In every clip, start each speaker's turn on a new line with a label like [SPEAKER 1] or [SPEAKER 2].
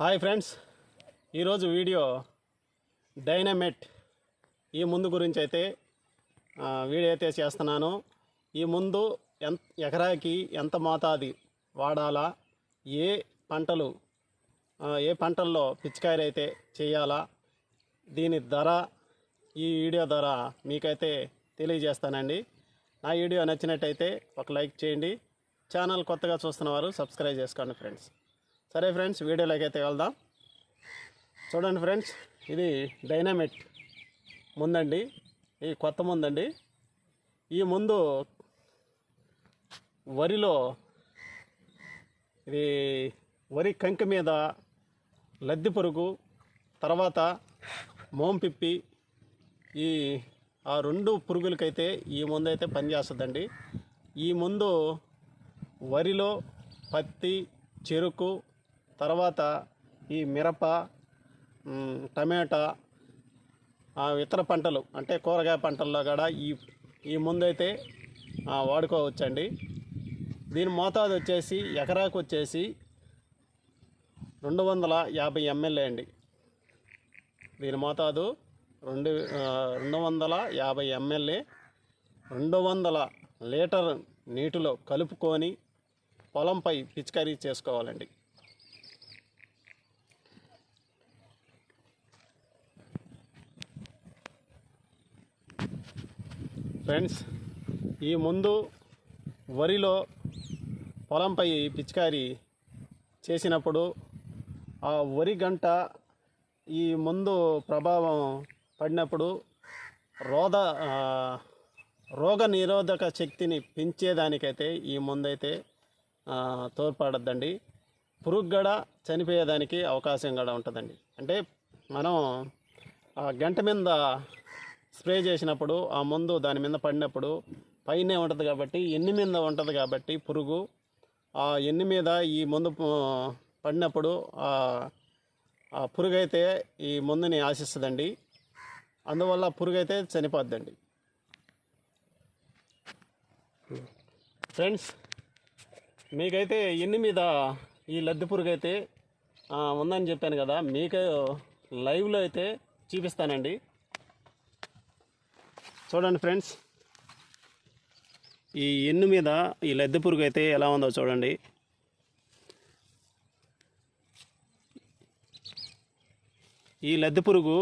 [SPEAKER 1] Hi friends. ఈరోజు video dynamite. ఈ ముందు గురించి అయితే వీడియో అయితే చేస్తున్నాను. ఈ ముందు ఎంత ఎకరాకి ఎంత మోతాది వాడాలా? ఏ పంటలు ఏ పంటల్లో పిచ్చికాయలు అయితే చేయాలా? దీని ధర ఈ వీడియో ధర మీకైతే తెలియజేస్తానండి. నా వీడియో నచ్చినట్టయితే ఒక లైక్ చేయండి. ఛానల్ కొత్తగా చూస్తున్నవారు సబ్స్క్రైబ్ చేసుకోండి ఫ్రెండ్స్. సరే ఫ్రెండ్స్ వీడియోలోకి అయితే వెళ్దాం. చూడండి ఫ్రెండ్స్ ఇది డైనామిట్ ముందండి. ఈ కొత్త ముందండి. ఈ ముందు వరిలో ఇది వరి కంకి మీద లద్ది పురుగు తర్వాత మోంపిప్పి ఈ ఆ రెండు పురుగులకైతే ఈ ముందు అయితే పనిచేస్తుందండి. ఈ ముందు వరిలో పత్తి చెరుకు తర్వాత ఈ మిరప టమాటా ఆ, ఇతర పంటలు అంటే కూరగాయ పంటల్లో కూడా ఈ ఈ ముందైతే వాడుకోవచ్చండి. దీని మోతాదు వచ్చేసి ఎకరాకు వచ్చేసి రెండు వందల యాభై ఎంఎల్ఏ అండి. దీని మోతాదు రెండు రెండు వందల యాభై ఎంఎల్ఏ రెండు వందల లీటర్ నీటిలో కలుపుకొని పొలంపై పిచికారీ చేసుకోవాలండి. ఫ్రెండ్స్ ఈ ముందు వరిలో పొలంపై పిచికారి చేసినప్పుడు ఆ వరి గంట ఈ ముందు ప్రభావం పడినప్పుడు రోద రోగ నిరోధక శక్తిని పెంచేదానికైతే ఈ ముందైతే తోడ్పడద్దండి. పురుగు గడ చనిపోయేదానికి అవకాశం కూడా ఉంటుందండి. అంటే మనం ఆ గంట మీద స్ప్రే చేసినప్పుడు ఆ మందు దాని మీద పడినప్పుడు పైనే ఉంటుంది కాబట్టి ఎన్ని మీద ఉంటుంది కాబట్టి పురుగు ఆ ఎన్ని మీద ఈ మందు పడినప్పుడు ఆ పురుగు అయితే ఈ మందుని ఆశిస్తుందండి. అందువల్ల పురుగు అయితే చనిపోద్దండి. ఫ్రెండ్స్ మీకైతే ఎన్ని మీద ఈ లద్దె పురుగు అయితే ఉందని చెప్పాను కదా మీకు లైవ్లో అయితే చూపిస్తానండి. చూడండి ఫ్రెండ్స్. ఈ ఎన్ను మీద ఈ లద్దె పురుగు అయితే ఎలా ఉందో చూడండి. ఈ లద్దె పురుగు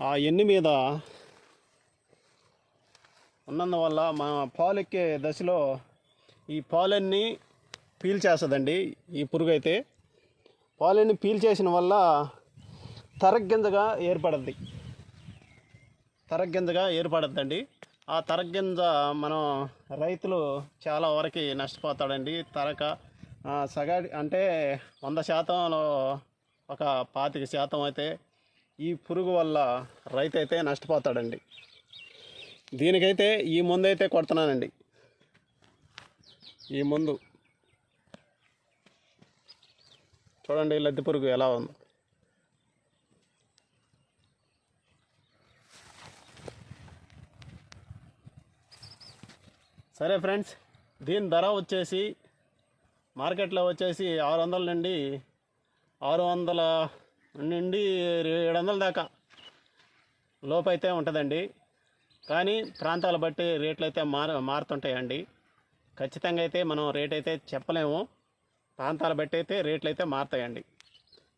[SPEAKER 1] ఆ ఎన్ను మీద ఉన్నందువల్ల మా పాలెక్కే దశలో ఈ పాలన్నీ పీల్చేస్తుందండి ఈ పురుగు అయితే పాలన్నీ పీల్చేసిన వల్ల తరగ్గింజగా ఏర్పడద్ది. తరగ్గింజగా ఏర్పడద్దండి. ఆ తరగ్గింజ మనం రైతులు చాలా వరకు నష్టపోతాడండి. తరక సగా సగాడి అంటే వంద శాతంలో ఒక పాతిక శాతం అయితే ఈ పురుగు వల్ల రైతు అయితే నష్టపోతాడండి. దీనికైతే ఈ ముందు అయితే కొడుతున్నానండి. ఈ ముందు. చూడండి లద్దె పురుగు ఎలా ఉంది. సరే ఫ్రెండ్స్ దీని ధర వచ్చేసి మార్కెట్లో వచ్చేసి ఆరు వందల నుండి ఆరు వందల నుండి ఏడు వందల దాకా లోపైతే ఉంటుందండి. కానీ ప్రాంతాల బట్టి రేట్లు అయితే మారు మారుతుంటాయండి. ఖచ్చితంగా అయితే మనం రేట్ అయితే చెప్పలేము. ప్రాంతాల బట్టి అయితే రేట్లు అయితే మారుతాయండి.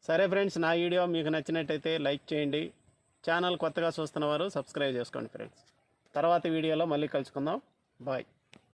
[SPEAKER 1] సరే ఫ్రెండ్స్ నా వీడియో మీకు నచ్చినట్టయితే లైక్ చేయండి. ఛానల్ కొత్తగా చూస్తున్న వారు సబ్స్క్రైబ్ చేసుకోండి ఫ్రెండ్స్. తర్వాత వీడియోలో మళ్ళీ కలుసుకుందాం. బాయ్.